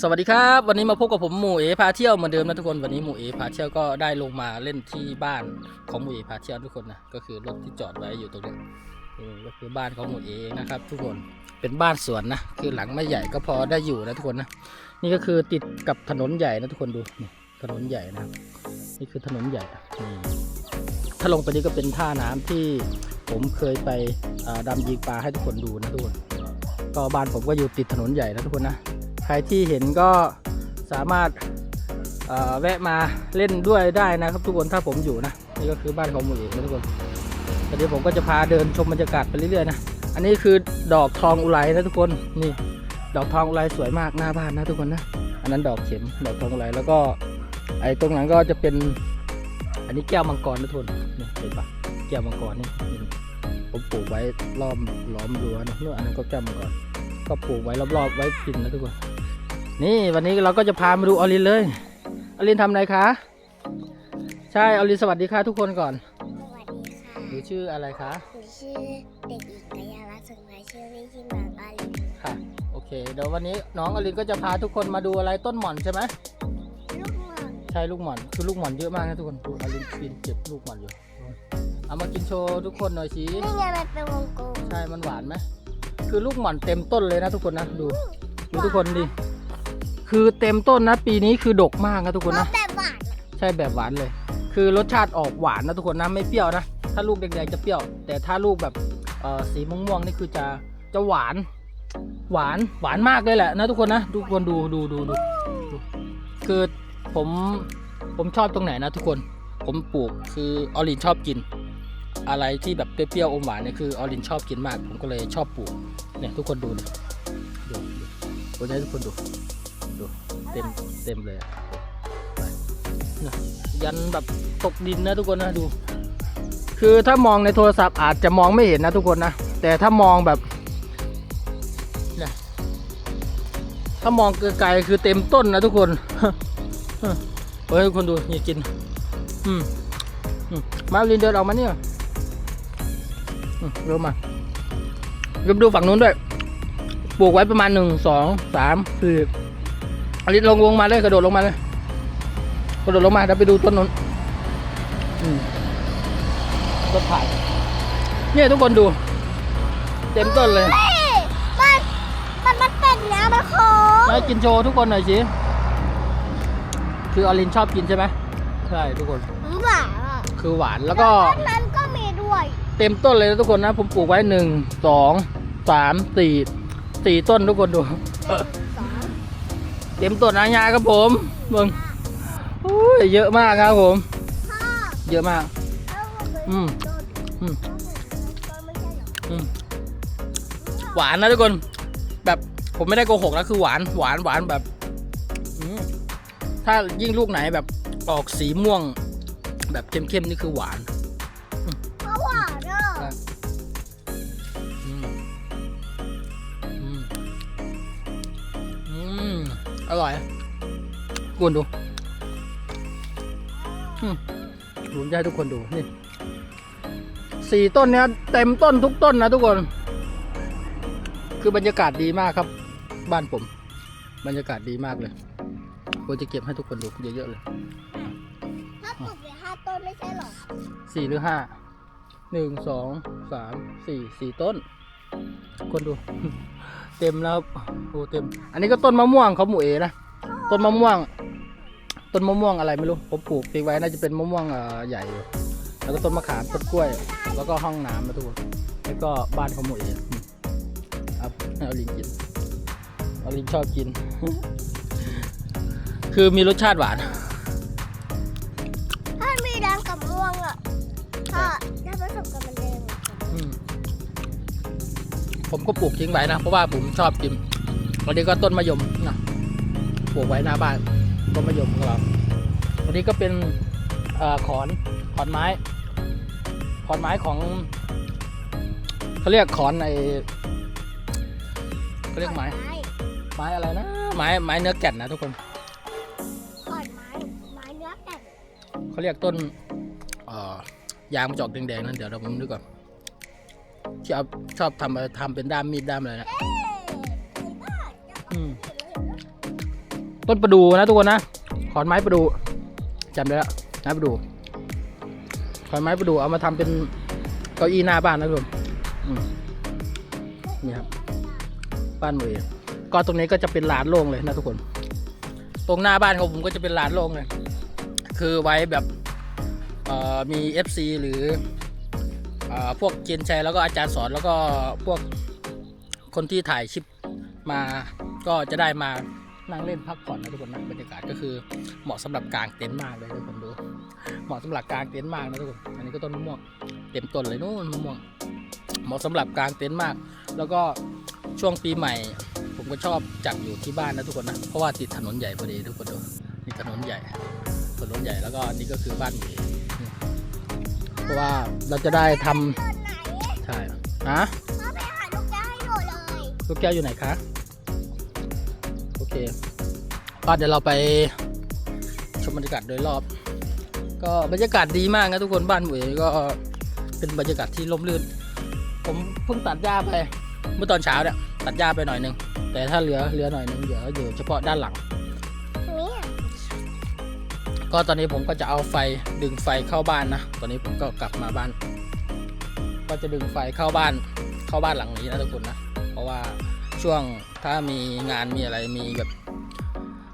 สวัสดีครับ วันนี้มาพบกับผมหมูเอพาเที่ยวเหมือนเดิมนะทุกคนวันนี้หมูเอพาเที่ยวก็ได้ลงมาเล่นที่บ้านของหมูเอพาเที่ยวทุกคนนะก็คือรถที่จอดไว้อยู่ตรงนี้ก็คือบ้านของหมูเอนะครับ ทุกคนเป็นบ้านสวนนะคือหลังไม่ใหญ่ก็พอได้อยู่นะทุกคนนะนี่ก็คือติดกับถนนใหญ่นะทุกคนดูนี่ถนนใหญ่นะครับนี่คือถนนใหญ่ถ้าลงไปนี้ก็เป็นท่าน้ำที่ผมเคยไปอ่าดำยิงปลาให้ทุกคนดูนะทุกคนก็บ้านผมก็อยู่ติดถนนใหญ่นะทุกคนนะ ใครที่เห็นก็สามารถแวะมาเล่นด้วยได้นะครับ ทุกคนถ้าผมอยู่นะนี่ก็คือบ้านของหมูเอกนะทุกคนต่เดี๋ยวผมก็จะพาเดินชมบรรยากาศไปเรื่อยๆนะอันนี้คือดอกทองอุไรนะทุกคนนี่ ดอกทองอุไรสวยมากหน้าบ้านนะทุกคนนะอันนั้นดอกเข็มดอกทองอุไรแล้วก็ไอ้ตรงหลังก็จะเป็นอันนี้แก้วมังกรนะทุกคนนี่เห็นปะแก้วมังกรนี่นี่ผมปลูกไว้ล้อมล้อมรั้วนะนู่นอันนั้นก็แก้วมังกรก็ปลูกไว้รอบๆไว้กินนะทุกคน นี่วันนี้เราก็จะพามาดูออลินเลย ออลินทำอะไรคะ ใช่ออลินสวัสดีค่ะทุกคนก่อนสวัสดีค่ะหนูชื่ออะไรคะหนูชื่อเด็กหญิงกายาลักษณ์สุนทรชื่อเล่นชื่อหมากอาลินค่ะ โอเค เดี๋ยววันนี้น้องอลินก็จะพาทุกคนมาดูอะไรต้นหม่อนใช่ไหมลูกหม่อนใช่ลูกหม่อน คือลูกหม่อนเยอะมากนะทุกคนดูอลินปีนเก็บลูกหม่อนอยู่ เอามากินโชว์ทุกคนหน่อยสินี่ไงมันเป็นวงกลมใช่ มันหวานไหม คือลูกหม่อนเต็มต้นเลยนะทุกคนนะ ดู ดูทุกคนดิ คือเต็มต้นนะปีนี้คือดกมากนะทุกคนรนะสแบบหวานอะใช่แบบหวานเลย คือรสชาติออกหวานนะทุกคนนะไม่เปรี้ยวนะ ถ้าลูกแดงๆจะเปรี้ยว แต่ถ้าลูกแบบเอ่อสีม่วงๆนี่คือจะจะหวาน หวานหวานมากเลยแหละนะทุกคนนะทุกคนดูดูดูดูดูคือผมผมชอบตรงไหนนะทุกคนผมปลูกคือออรินชอบกิน อะไรที่แบบเปรี้ยวๆอมหวานเนี่ยคือออรินชอบกินมาก ผมก็เลยชอบปลูกเนี่ยทุกคนดูดิดูดูผมจะให้ทุกคนดูดู เต็มเต็มเลยนะยันแบบตกดินนะทุกคนนะดู คือถ้ามองในโทรศัพท์อาจจะมองไม่เห็นนะทุกคนนะ แต่ถ้ามองแบบนี่ยถ้ามองไกลๆคือเต็มต้นนะทุกคนเฮ้ยทุกคนดูนี่กิน อืมมาลินเดินออกมาเนี่ยเร็วมาเร็วดูฝั่งนู้นด้วย ปลูกไว้ประมาณหนึ่งสองสามสี่ อลินลงลงมาเลยกระโดดลงมาเลยกระโดดลงมาเดี๋ยวไปดูต้นนนอืมต้นผ่ายเนี่ยทุกคนดู เต็มต้นเลยเฮ้ยมันมันมันเป็นน้ำมันโค้งแล้วกินโชว์ทุกคนหน่อยสิคืออลินชอบกินใช่ไหมใช่ทุกคนหวานอะคือหวานแล้วก็ต้นนั้นก็มีด้วย เต็มต้นเลยนะทุกคนนะ ผมปลูกไว้หนึ่งสองสามสี่สี่ต้นทุกคนดูสอง เต็มต้นนะยาครับผมเบิ่งโอ้ยเยอะมากครับผม เยอะมาก อืมอืมต้นไม่ใช่เหรออืมหวานนะทุกคน แบบผมไม่ได้โกหกนะคือหวานหวานหวานแบบถ้ายิ่งลูกไหนแบบออกสีม่วง แบบเข้มๆนี่คือหวาน อร่อยกวนดูอืมผมจะให้ทุกคนดู นี่สี่ต้นเนี้ยเต็มต้นทุกต้นนะทุกคน คือบรรยากาศดีมากครับ บ้านผม บรรยากาศดีมากเลยผมจะเก็บให้ทุกคนดูเยอะๆเลยถ้าปลูกไปห้าต้นไม่ใช่เหรอสี่หรือห้าหนึ่งสองสามสี่สี่ต้น คนดู เต็มแล้วครับโอ้เต็ม อันนี้ก็ต้นมะม่วงเขาหมูเอนะต้นมะม่วง ต้นมะม่วงอะไรไม่รู้ผมปลูกปีไว้น่าจะเป็นมะม่วงเอ่อใหญ่อยู่แล้วก็ต้นมะขามต้นกล้วย แล้วก็ห้องน้ำนะทุกคนแล้วก็บ้านเขาหมูเออืมครับให้เอาลิงกินเอาลิงชอบกิน คือมีรสชาติหวานถ้ามีแดงกับม่วงอะถ้าถ้าผสมกันมันแดงอะอืม ผมก็ปลูกทิ้งไว้นะ เพราะว่าผมชอบกินวันนี้ก็ต้นมะยมนะปลูกไว้หน้าบ้านต้นมะยมของเราวันนี้ก็เป็นเอ่อขอนขอนไม้ ขอนไม้ของเขาเรียกขอนในเขาเรียกไม้ไม้อะไรนะไม้ไม้เนื้อแก่นนะทุกคนขอนไม้ไม้เนื้อแก่นเขาเรียกต้นเอ่อยางมันจะออกแดงๆนั่นเดี๋ยวเราผมดูก่อน ที่เอาชอบทำทำเป็นด้ามมีดด้ามอะไรนะเอ๊ะไอ้บ้าจะอืมเห็นแล้วเห็นแล้วต้นประดูนะทุกคนนะขอนไม้ประดูจำได้แล้วไม้ประดูขอนไม้ประดูเอามาทำเป็นเก้าอี้หน้าบ้านนะทุกคนอืมนี่ครับบ้านมือก็ตรงนี้ก็จะเป็นลานโล่งเลยนะทุกคน ตรงหน้าบ้านของผมก็จะเป็นลานโล่งเลย คือไว้แบบเอ่อมี FC หรือเอ่อ พวกเกียนชัยแล้วก็อาจารย์สอนแล้วก็พวกคนที่ถ่ายคลิปมาก็จะได้มานั่งเล่นพักผ่อนนะทุกคนนะบรรยากาศก็คือเหมาะสำหรับกางเต็นท์มากเลยทุกคนดู เหมาะสำหรับกางเต็นท์มากนะทุกคนอันนี้ก็ต้นมะม่วงเต็มต้นเลยนู่นมะม่วงเหมาะสำหรับกางเต็นท์มาก แล้วก็ช่วงปีใหม่ ผมก็ชอบจัดอยู่ที่บ้านนะทุกคนนะเพราะว่าติดถนนใหญ่พอดีทุกคนดูนี่ถนนใหญ่ ถนนใหญ่แล้วก็นี่ก็คือบ้านหมี เพราะว่าเราจะได้ทำต้นไหนใช่ฮะพ่อไปหาลูกแก้วให้หนูเลยลูกแก้วอยู่ไหนคะ โอเคก็เดี๋ยวเราไปชมบรรยากาศโดยรอบ ก็บรรยากาศดีมากนะทุกคนบ้านหมวยก็เป็นบรรยากาศที่ร่มรื่น ผมเพิ่งตัดหญ้าไป เมื่อตอนเช้าเนี่ยตัดหญ้าไปหน่อยหนึงแต่ถ้าเหลือเหลือหน่อยหนึงเหลืออยู่เฉพาะด้านหลังเนี่ย ก็ตอนนี้ผมก็จะเอาไฟดึงไฟเข้าบ้านนะ ตอนนี้ผมก็กลับมาบ้าน ก็จะดึงไฟเข้าบ้านเข้าบ้านหลังนี้นะทุกคนนะ เพราะว่าช่วงถ้ามีงานมีอะไรมีแบบ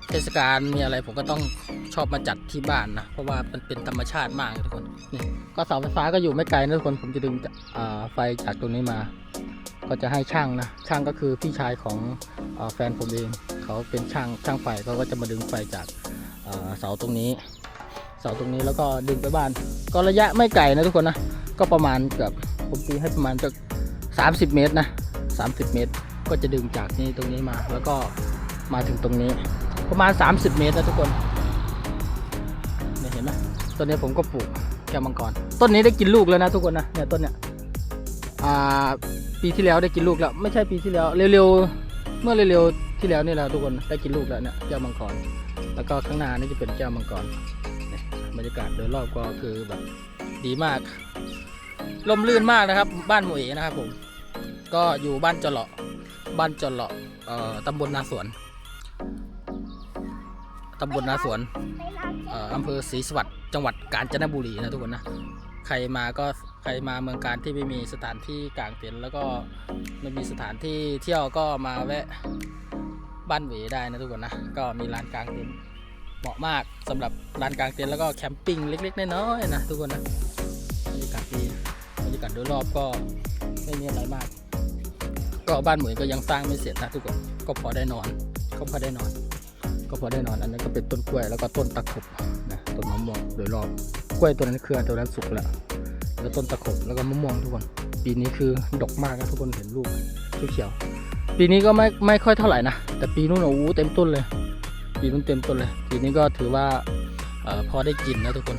เทศกาลมีอะไรผมก็ต้องชอบมาจัดที่บ้านนะ เพราะว่ามันเป็นธรรมชาติมากทุกคนนี่ก็เสาไฟฟ้าก็อยู่ไม่ไกลนะทุกคนผมจะดึงไฟจากตรงนี้มา ก็จะให้ช่างนะช่างก็คือพี่ชายของอแฟนผมเอง เขาเป็นช่างช่างไฟเขาก็จะมาดึงไฟจาก เสาตรงนี้ เสาตรงนี้แล้วก็ดึงไปบ้าน ก็ระยะไม่ไกลนะทุกคนนะ ก็ประมาณเกือบผมตีให้ประมาณจะ30 เมตรนะ 30 เมตร ก็จะดึงจากนี่ตรงนี้มา แล้วก็มาถึงตรงนี้ ประมาณ 30 เมตรนะทุกคนเนี่ยเห็นไหมต้นนี้ผมก็ปลูกแก้วมังกร ต้นนี้ได้กินลูกแล้วนะทุกคนนะ เนี่ยต้นเนี้ยปีที่แล้วได้กินลูกแล้ว ไม่ใช่ปีที่แล้ว เร็วๆ เมื่อเร็วๆที่แล้วนี่แหละทุกคน ได้กินลูกแล้วเนี่ยแก้วมังกร แล้วก็ข้างหน้านี่จะเป็นแก้วมังกรบรรยากาศโดยรอบก็คือแบบดีมาก ลมลื่นมากนะครับ บ้านหมวยนะครับผม ก็อยู่บ้านจเลาะ บ้านจเลาะเอ่อตำบลนาสวน ตำบลนาสวนไปล้าเอ่ออำเภอศรีสวัสดิ์จังหวัดกาญจนบุรีนะทุกคนนะ ใครมาก็ใครมาเมืองการที่ไม่มีสถานที่กลางเต็นท์แล้วก็ไม่มีสถานที่เที่ยวก็มาแวะบ้านหวีได้นะทุกคนนะ ก็มีลานกลางเต็นท์ เหมาะมากสำหรับลานกลางเต็นท์แล้วก็แคมปิ้งเล็ก ๆ น้อยๆนะทุกคนนะบรรยากาศดีบรรยากาศโดยรอบก็ไม่มีอะไรมาก ก็บ้านหมวยก็ยังสร้างไม่เสร็จนะทุกคนก็พอได้นอนก็พอได้นอน ก็พอได้นอนอันนั้นก็เป็นต้นกล้วยแล้วก็ต้นตะขบนะต้นมะม่วงโดยรอบกล้วยตัวนั้นเครือตัวนั้นสุกแล้วแล้วต้นตะขบแล้วก็มะม่วงทุกคนปีนี้คือดกมากนะทุกคนเห็นลูกเขียวๆปีนี้ก็ไม่ไม่ค่อยเท่าไหร่นะแต่ปีนู้นโอ้โหเต็มต้นเลย ปีนู้นเต็มต้นเลยปีนี้ก็ถือว่าอพอได้กินนะทุกคน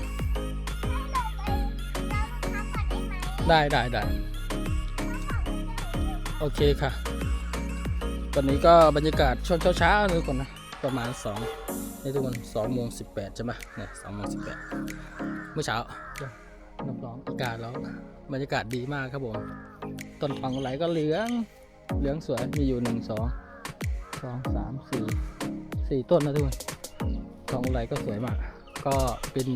ได้ได้ได้โอเคค่ะ ตอนนี้ก็บรรยากาศช่วงเช้าๆนะทุกคนนะประมาณ2นี่ทุกคน2โมง18ใช่ไหมเนี่ย2โมง18เมื่อเช้าน้ำร้องอากาศแล้วบรรยากาศดีมากครับผมต้นฟังไหลก็เหลือง เหลืองสวยมีอยู่1 2 2 3 4 4ต้นนะทุกคนทองไหลก็สวยมาก ก็เป็น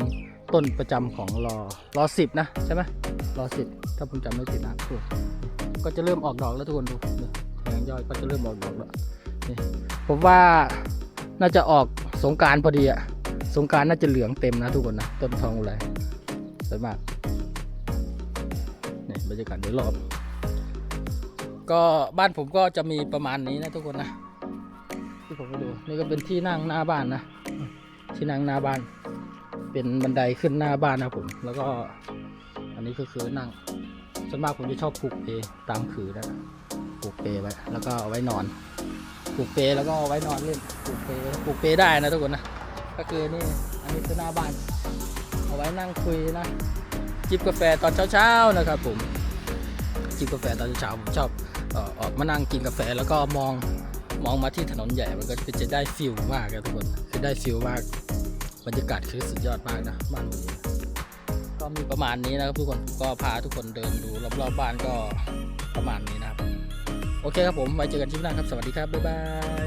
ต้นประจำของรอรอสิบนะใช่ไหมรอสิบถ้าผมจำไม่ผิดนะทุกคนก็จะเริ่มออกดอกแล้วทุกคนดูแทงย่อดก็จะเริ่มออกดอกแล้วนี่ผมว่าน่าจะออกสงการพอดีอะสงการน่าจะเหลืองเต็มนะทุกคนนะต้นทองอุไรสวยมากนี่บรรยากาศโดยรอบ ก็บ้านผมก็จะมีประมาณนี้นะทุกคนนะ ที่ผมไปดูนี่ก็เป็นที่นั่งหน้าบ้านนะที่นั่งหน้าบ้าน เป็นบันไดขึ้นหน้าบ้านนะผม แล้วก็ อันนี้ก็คือนั่งส่วนมากผมจะชอบผูกเพตามขือนะผูกเพไว้แล้วก็เอาไว้นอนปลูกเปแล้วก็เอาไว้นอนเล่นปลูกเปปลูกเปได้นะทุกคนนะก็คือนี่อันนี้คือหน้าบ้าน เอาไว้นั่งคุยนะจิบกาแฟตอนเช้าๆนะครับผมจิบกาแฟตอนเช้าผมชอบออกมานั่งกินกาแฟแล้วก็มอง มองมาที่ถนนใหญ่มันก็จะได้ฟิลมากครับทุกคนคือได้ฟิลมากบรรยากาศคือสุดยอดมากนะบ้านนี้ก็มีประมาณนี้นะครับทุกคนก็พาทุกคนเดินดูรอบๆบ้านก็ประมาณนี้นะครับ โอเคครับผมไว้เจอกันคลิปหน้าครับ สวัสดีครับ บ๊ายบาย